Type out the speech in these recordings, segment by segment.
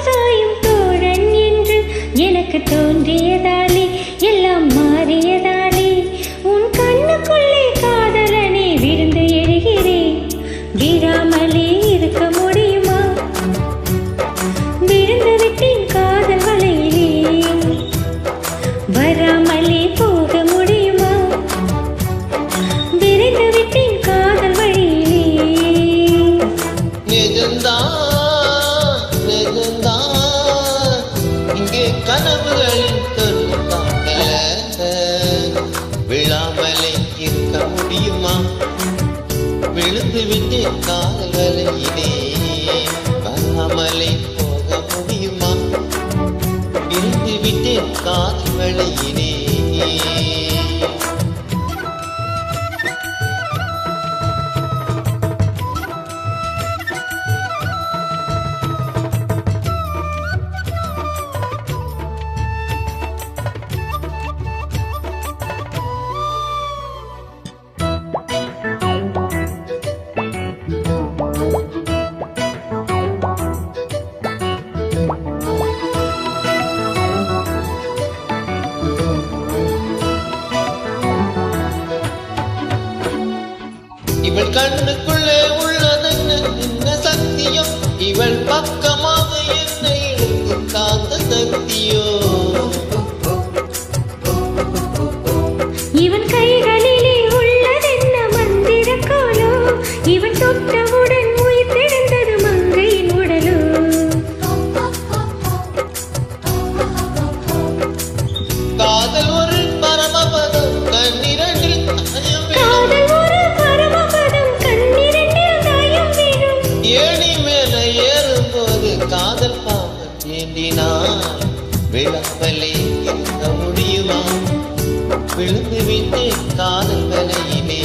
சாயும் தோழன் என்று எனக்கு தோன்றியதா? விழாமலே இருக்க முடியுமா? விழுந்து விட்டேன் காதல் வலையிலே வராமலே போக முடியுமா? விழுந்து விட்டேன் காதல் வலையிலே இவள் கண்ணுக்குள்ளே உள்ளதென்ன? என்ன சக்தியோ இவள் பக்கமாக என்னை இழுக்கும் காந்த சக்தியோ இவன் கைகளிலே உள்ளதென்ன மந்திர கோலோ? இவன் தொட்டவுடன் உயிர் திறந்தது மங்கையின் உடலோ? காதல் ஏணி மேல ஏறும்போது காதல் பாவம் ஏந்தினால் விளப்பலே இருக்க முடியுமா? விழுந்து விட்டேன் காதல் வலையிலே.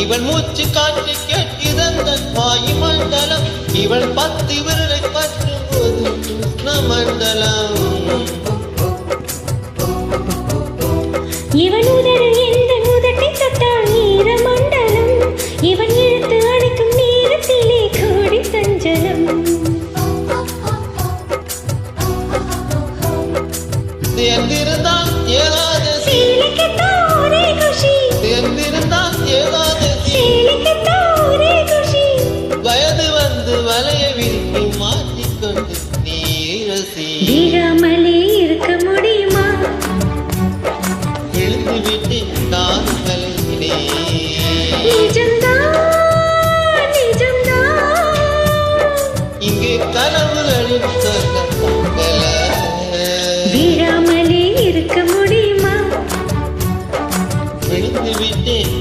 இவள் மூச்சு காற்று கேட்கிறந்த வாயு மண்டலம் இவள் பத்து விரலை பற்றும் போது கிருஷ்ண மண்டலம். இவன் உதடு எந்த உதட்டை தொட்டால் ஈர மண்டலம் இவன் இழுத்து அணைக்கும் நேரத்திலே கோடி சஞ்சலம். சேர்ந்திருந்தான் பார்த்து விட்டேன்